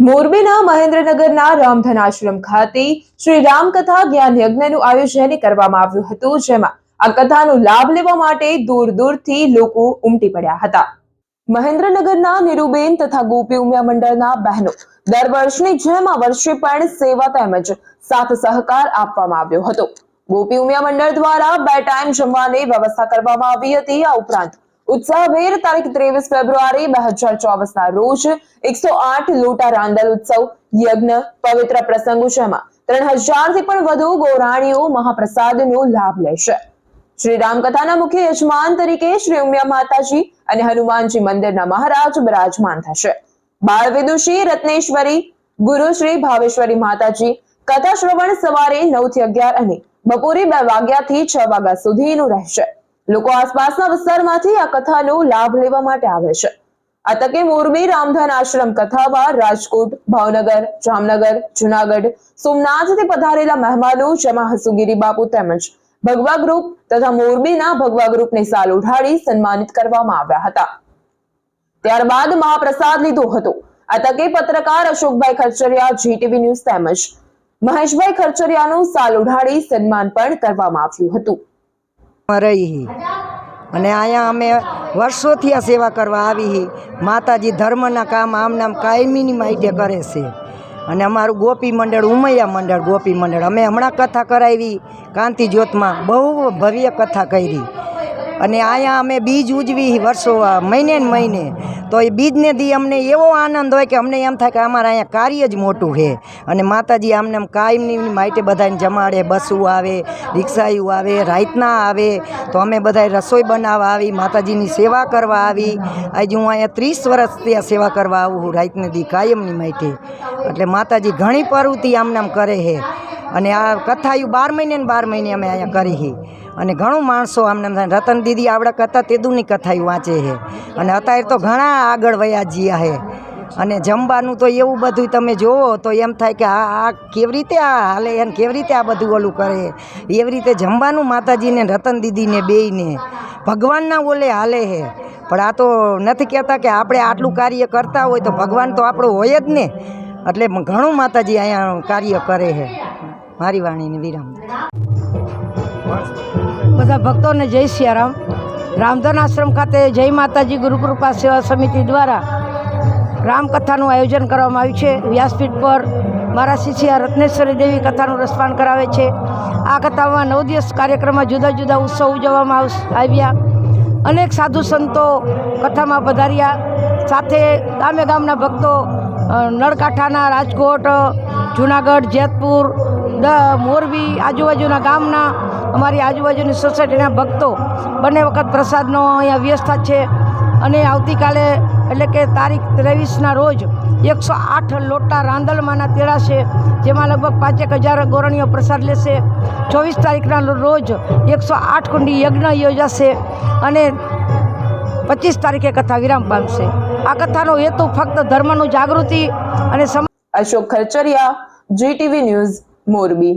મોરબીના મહેન્દ્રનગરના રામધન આશ્રમ ખાતે શ્રી રામકથા જ્ઞાન યજ્ઞનું આયોજન કરવામાં આવ્યું હતું, જેમાં આ કથાનો લાભ લેવા માટે દૂર દૂરથી લોકો ઉમટી પડ્યા હતા. મહેન્દ્રનગરના નીરુબેન તથા ગોપી ઉમિયા મંડળના બહેનો દર વર્ષની જેમ આ વર્ષે પણ સેવા તેમજ સાથ સહકાર આપવામાં આવ્યો હતો. ગોપી ઉમિયા મંડળ દ્વારા બે ટાઈમ જમવાની વ્યવસ્થા કરવામાં આવી હતી. આ ઉપરાંત ઉત્સાહભેર તારીખ ત્રેવીસ ફેબ્રુઆરી બે હજાર ચોવીસ ના રોજ એકસો આઠ લોટા રાંદલ ઉત્સવ યજ્ઞ પવિત્ર પ્રસંગો જેમાં ત્રણ હજારથી પણ વધુ ગૌરાણીઓ મહાપ્રસાદનો લાભ લેશે. શ્રી રામકથાના મુખ્ય યજમાન તરીકે શ્રી ઉમિયા માતાજી અને હનુમાનજી મંદિરના મહારાજ બિરાજમાન થશે. બાળ વિદુષી રત્નેશ્વરી, ગુરુ શ્રી ભાવેશ્વરી માતાજી કથા શ્રવણ સવારે નવથી અગિયાર અને બપોરે બે વાગ્યાથી છ વાગ્યા સુધીનું રહેશે. લોકો આસપાસના વિસ્તારમાંથી આ કથાનો લાભ લેવા માટે આવે છે. આ તકે મોરબી રામધન આશ્રમ કથામાં રાજકોટ, ભાવનગર, જામનગર, જુનાગઢ, સોમનાથથી પધારેલા મહેમાનો જેમાં હસુગીરી બાપુ તેમજ ભગવા ગ્રુપ તથા મોરબીના ભગવા ગ્રુપને સાલ ઉઠાડી સન્માનિત કરવામાં આવ્યા હતા. ત્યારબાદ મહાપ્રસાદ લીધો હતો. આ તકે પત્રકાર અશોકભાઈ ખરચરિયા, જીટીવી ન્યૂઝ તેમજ મહેશભાઈ ખરચરિયાનું સાલ ઉઢાડી સન્માન પણ કરવામાં આવ્યું હતું. રહી અને અહીંયા અમે વર્ષોથી આ સેવા કરવા આવી માતાજી ધર્મના કામ આમ નામ કાયમીની માહિતી કરે છે. અને અમારું ગોપી મંડળ, ઉમૈયા મંડળ ગોપી મંડળ. અમે હમણાં કથા કરાવી, કાંતિ જ્યોતમાં બહુ ભવ્ય કથા કરી. અને અહીંયા અમે બીજ ઉજવી વર્ષો, મહિને ને મહિને. તો એ બીજને દી અમને એવો આનંદ હોય કે અમને એમ થાય કે અમારા અહીંયા કાર્ય જ મોટું છે. અને માતાજી આમને આમ કાયમની માટે બધાને જમાડે, બસું આવે, રિક્ષાયું આવે રાઈતના આવે. તો અમે બધા રસોઈ બનાવવા આવી, માતાજીની સેવા કરવા આવી. આજે હું અહીંયા ત્રીસ વર્ષથી આ સેવા કરવા આવું છું રાઈતને દી કાયમની માટે એટલે માતાજી ઘણી પ્રવૃત્તિ આમને આમ કરે છે. અને આ કથાયું બાર મહિને ને બાર મહિને અમે અહીંયા કરી છે. અને ઘણું માણસો આમને એમ રતન દીદી આવડે કથા તેદુની કથા વાંચે છે. અને અત્યારે તો ઘણા આગળ વયા જ્યા છે. અને જમવાનું તો એવું બધું તમે જુઓ તો એમ થાય કે આ આ કેવી રીતે આ હાલે એને કેવી રીતે આ બધું ઓલું કરે એવી રીતે જમવાનું માતાજીને રતન દીદીને બેયને ભગવાનના ઓલે હાલે છે. પણ આ તો નથી કહેતા કે આપણે આટલું કાર્ય કરતા હોય તો ભગવાન તો આપણો હોય જ ને. એટલે ઘણું માતાજી અહીંયા કાર્ય કરે છે. મારી વાણીને વિરામ. બધા ભક્તોને જય સિયારામ. રામધન આશ્રમ ખાતે જય માતાજી ગુરુકૃપા સેવા સમિતિ દ્વારા રામકથાનું આયોજન કરવામાં આવ્યું છે. વ્યાસપીઠ પર મારા શિષ્યા રત્નેશ્વરી દેવી કથાનું રસપાન કરાવે છે. આ કથામાં નવ દિવસ કાર્યક્રમમાં જુદા જુદા ઉત્સવ ઉજવવામાં આવ- આવ્યા. અનેક સાધુ સંતો કથામાં પધાર્યા. સાથે ગામે ગામના ભક્તો નળકાંઠાના રાજકોટ, જુનાગઢ, જેતપુર મોરબી, આજુબાજુના ગામના અમારી આજુબાજુની સોસાયટીના ભક્તો બંને વખત પ્રસાદનો અહીંયા વ્યવસ્થા છે. અને આવતીકાલે, એટલે કે તારીખ ત્રેવીસના રોજ, એકસો આઠ લોટા રાંદલમાંના તેડાશે જેમાં લગભગ પાંચેક હજાર ગોરણીઓ પ્રસાદ લેશે. ચોવીસ તારીખના રોજ એકસો આઠ કુંડી યજ્ઞ યોજાશે અને પચીસ તારીખે કથા વિરામ પામશે. આ કથાનો હેતુ ફક્ત ધર્મનું જાગૃતિ અને સમ અશોક ખરચરિયા જીટીવી ન્યૂઝ, મોરબી.